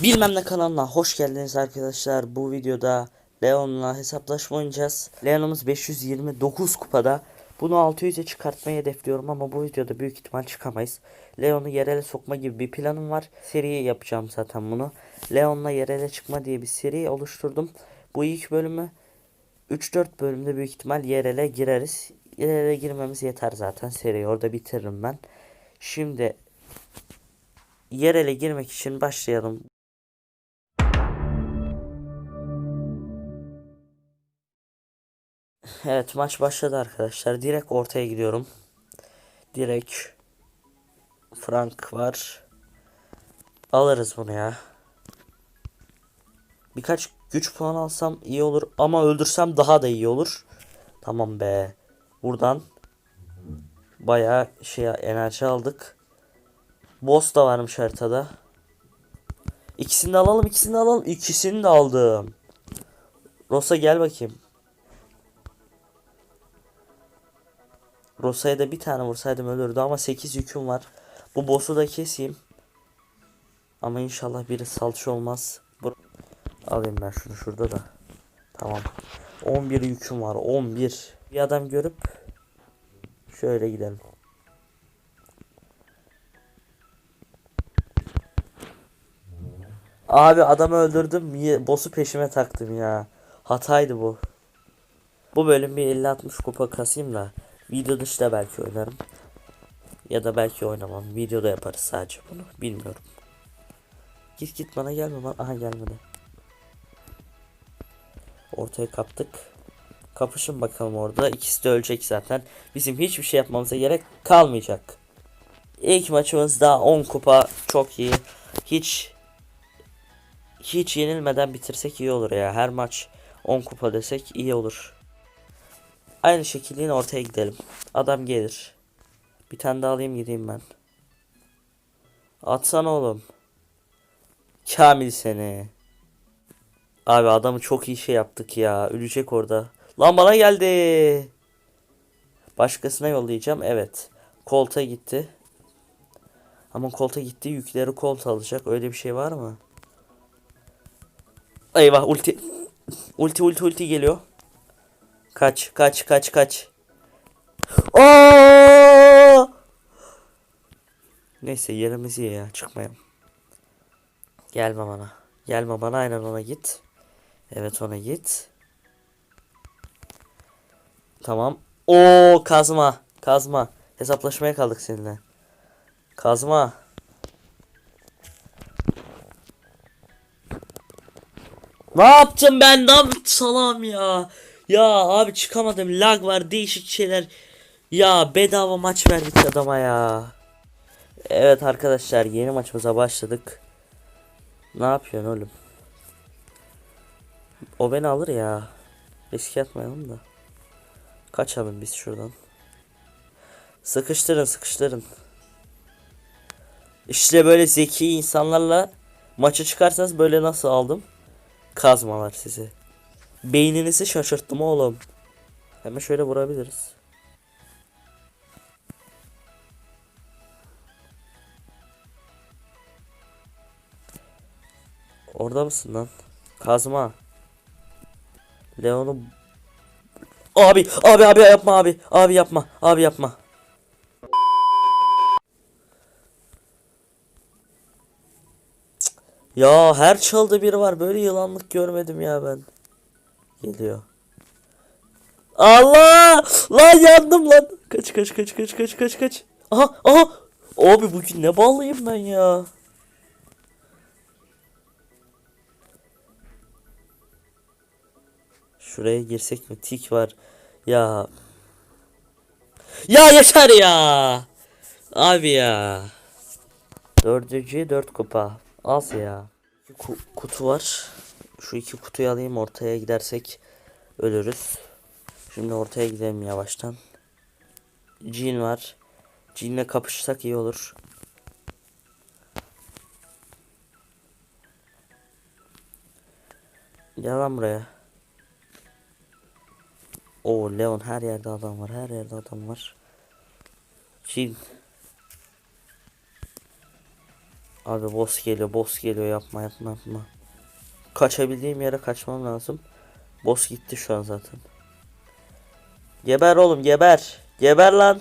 Bilmem ne kanalına hoş geldiniz arkadaşlar. Bu videoda Leon'la hesaplaşma oynayacağız. Leon'umuz 529 kupada. Bunu 600'e çıkartmayı hedefliyorum ama bu videoda büyük ihtimal çıkamayız. Leon'u yerele sokma gibi bir planım var. Seri yapacağım zaten bunu. Leon'la yerele çıkma diye bir seri oluşturdum. Bu ilk bölümü 3-4 bölümde büyük ihtimal yerele gireriz. Yerele girmemiz yeter zaten. Seriyi orada bitiririm ben. Şimdi yerele girmek için başlayalım. Evet maç başladı arkadaşlar. Direkt ortaya gidiyorum. Direkt Frank var. Alırız bunu ya. Birkaç güç puan alsam iyi olur ama öldürsem daha da iyi olur. Tamam be. Buradan bayağı şey enerji aldık. Boss da varmış haritada. İkisini de alalım, ikisini de alalım. İkisini de aldım. Rosa gel bakayım. Rosa'ya da bir tane vursaydım ölürdü ama 8 yüküm var. Bu boss'u da keseyim. Ama inşallah biri salça olmaz. Bu... Alayım ben şunu şurada da. Tamam. 11 yüküm var. 11. Bir adam görüp şöyle gidelim. Abi adamı öldürdüm. Boss'u peşime taktım ya. Hataydı bu. Bu bölüm bir 50-60 kupa kasayım da video dışında belki oynarım. Ya da belki oynamam. Videoda yaparız sadece bunu. Bilmiyorum. Git git bana gelme bana. Aha gelmedi. Ortaya kaptık. Kapışın bakalım orada. İkisi de ölecek zaten. Bizim hiçbir şey yapmamıza gerek kalmayacak. İlk maçımız daha 10 kupa. Çok iyi. Hiç hiç yenilmeden bitirsek iyi olur ya. Her maç 10 kupa desek iyi olur. Aynı şekilde ortaya gidelim. Adam gelir. Bir tane daha alayım gideyim ben. Atsana oğlum. Kamil seni. Abi adamı çok iyi şey yaptık ya. Ölecek orada. Lan bana geldi. Başkasına yollayacağım. Evet. Kolta gitti. Ama kolta gitti. Yükleri kolt alacak. Öyle bir şey var mı? Eyvah ulti. Ulti ulti ulti geliyor. Kaç kaç kaç kaç. Aa! Neyse yerimiz iyi ya çıkmayalım. Gelme bana. Gelme bana aynen ona git. Evet ona git. Tamam. O kazma. Kazma. Hesaplaşmaya kaldık seninle. Kazma. Ne yaptım ben? Ne yaptım? Salam ya. Ya abi çıkamadım. Lag var. Değişik şeyler. Ya bedava maç verdik adama ya. Evet arkadaşlar yeni maçımıza başladık. Ne yapıyorsun oğlum? O beni alır ya. Riske atmayalım da. Kaçalım biz şuradan. Sıkıştırın sıkıştırın. İşte böyle zeki insanlarla maça çıkarsanız böyle nasıl aldım? Kazmalar sizi. Beyninizi şaşırttım oğlum. Hemen şöyle vurabiliriz. Orada mısın lan? Kazma. Leon'u Abi, abi, abi yapma abi. Abi yapma. Abi yapma. Ya her çalda biri var. Böyle yılanlık görmedim ya ben. Geliyor. Allah! Lan yandım lan. Kaç kaç kaç kaç kaç kaç kaç. Aha aha. Abi bugün ne ballıyım ben ya. Şuraya girsek mi? Tik var. Ya. Ya yeter ya. Abi ya. Dördüncü dört kupa. Az ya. Ku- kutu var. Şu iki kutuyu alayım ortaya gidersek ölürüz. Şimdi ortaya gidelim yavaştan. Jin var. Jin'le kapışsak iyi olur. Gel lan buraya. O Leon her yerde adam var. Her yerde adam var. Jin. Abi boss geliyor boss geliyor yapma yapma yapma. Kaçabildiğim yere kaçmam lazım. Boss gitti şu an zaten. Geber oğlum geber. Geber lan.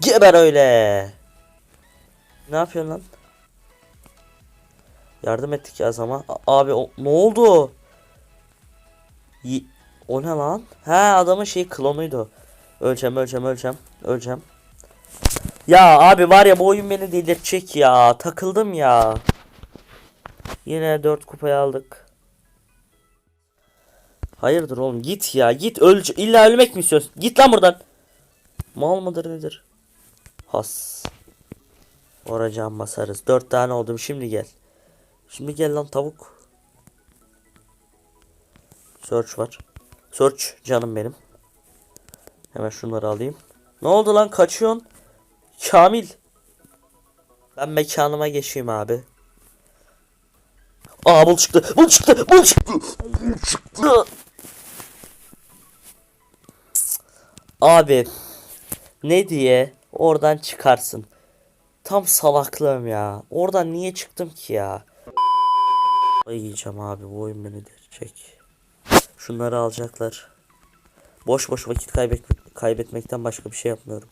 Geber öyle. Ne yapıyorsun lan? Yardım ettik ya zaman. A- Abi o, ne oldu? Y- o ne lan? He adamın şey klonuydu. Öleceğim öleceğim öleceğim. Öleceğim. Ya abi var ya bu oyun beni delirtecek ya. Takıldım ya. Yine 4 kupayı aldık. Hayırdır oğlum git ya git öl illa ölmek mi istiyorsun? Git lan buradan. Mal mıdır nedir? Has. Oracağım basarız. 4 tane oldum şimdi gel. Şimdi gel lan tavuk. Search var. Search canım benim. Hemen şunları alayım. Ne oldu lan kaçıyorsun? Kamil. Ben mekanıma geçeyim abi. Aa bul çıktı. Bul çıktı. Bul çıktı. Bul çıktı. Abi. Ne diye oradan çıkarsın. Tam salaklığım ya. Oradan niye çıktım ki ya? Yiyeceğim abi bu oyun beni derecek. Şunları alacaklar. Boş boş vakit kaybet kaybetmekten başka bir şey yapmıyorum.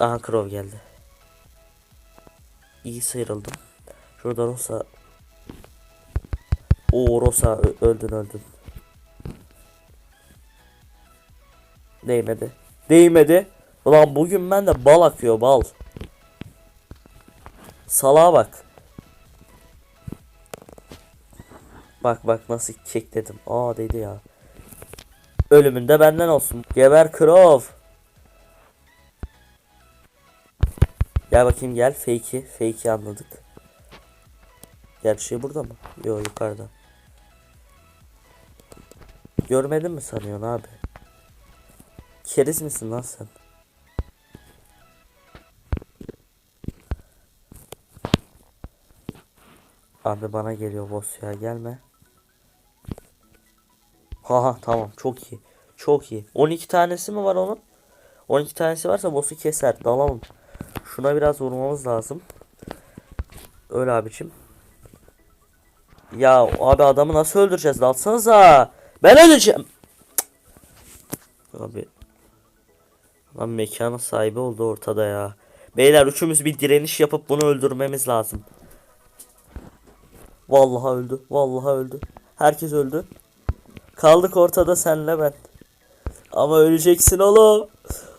Aha Crow geldi. İyi sıyrıldım. Şurada Rosa. Oo Rosa öldün öldün. Değmedi. Değmedi. Ulan bugün ben de bal akıyor bal. Salağa bak. Bak bak nasıl kekledim. Aa dedi ya. Ölümünde benden olsun. Geber Crow. Gel bakayım gel. Fake'i. Fake'i anladık. Gerçeği burada mı? Yo yukarıda. Görmedin mi sanıyorsun abi? Keriz misin lan sen? Abi bana geliyor boss ya gelme. Haha tamam çok iyi. Çok iyi. 12 tanesi mi var onun? 12 tanesi varsa boss'u keser. Dalalım. Şuna biraz vurmamız lazım. Öyle abicim. Ya abi adamı nasıl öldüreceğiz? Dalsanıza. Ben öleceğim. Cık. Abi. Lan mekanın sahibi oldu ortada ya. Beyler üçümüz bir direniş yapıp bunu öldürmemiz lazım. Vallahi öldü. Vallahi öldü. Herkes öldü. Kaldık ortada senle ben. Ama öleceksin oğlum.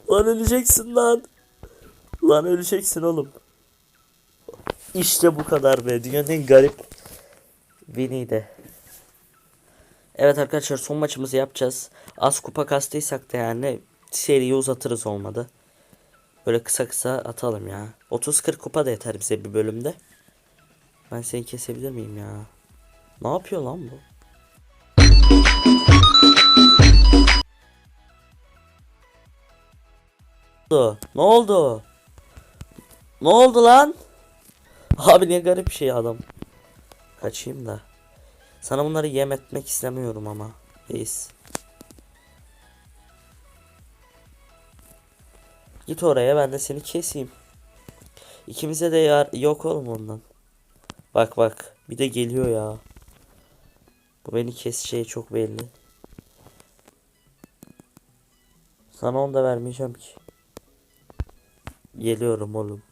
Lan öleceksin lan. Lan öleceksin oğlum. İşte bu kadar be. Dünyanın en garip win'i Evet arkadaşlar son maçımızı yapacağız. Az kupa kastıysak da yani seriyi uzatırız olmadı. Böyle kısa kısa atalım ya. 30-40 kupa da yeter bize bir bölümde. Ben seni kesebilir miyim ya? Ne yapıyor lan bu? Ne oldu? Ne oldu? Ne oldu lan? Abi ne garip bir şey adam. Kaçayım da. Sana bunları yem etmek istemiyorum ama. Reis. Git oraya ben de seni keseyim. İkimize de yar yok oğlum ondan. Bak bak bir de geliyor ya. Bu beni keseceği çok belli. Sana onu da vermeyeceğim ki. Geliyorum oğlum.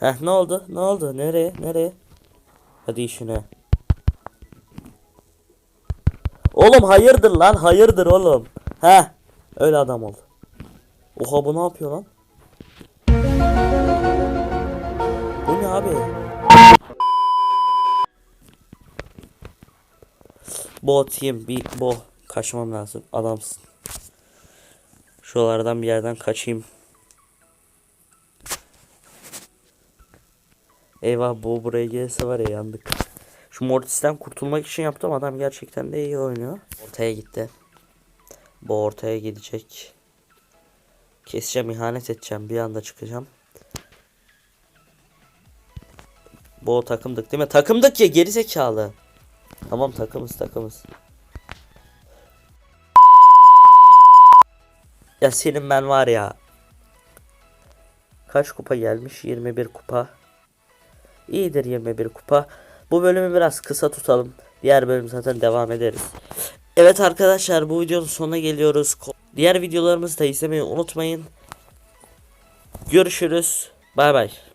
Heh ne oldu? Ne oldu? Nereye? Nereye? Hadi işine. Oğlum hayırdır lan? Hayırdır oğlum? Heh. Öyle adam ol. Oha bu ne yapıyor lan? Bu ne abi? Bo team bir bo kaçmam lazım. Adamsın. Şuralardan bir yerden kaçayım. Eyvah bu buraya gelirse var ya yandık. Şu Mortis'ten kurtulmak için yaptım. Adam gerçekten de iyi oynuyor. Ortaya gitti. Bu ortaya gidecek. Keseceğim, ihanet edeceğim. Bir anda çıkacağım. Bu takımdık değil mi? Takımdık ya geri zekalı. Tamam takımız takımız. Ya senin ben var ya. Kaç kupa gelmiş? 21 kupa. İyidir 21 kupa. Bu bölümü biraz kısa tutalım. Diğer bölüm zaten devam ederiz. Evet arkadaşlar bu videonun sonuna geliyoruz. Diğer videolarımızı da izlemeyi unutmayın. Görüşürüz. Bay bay.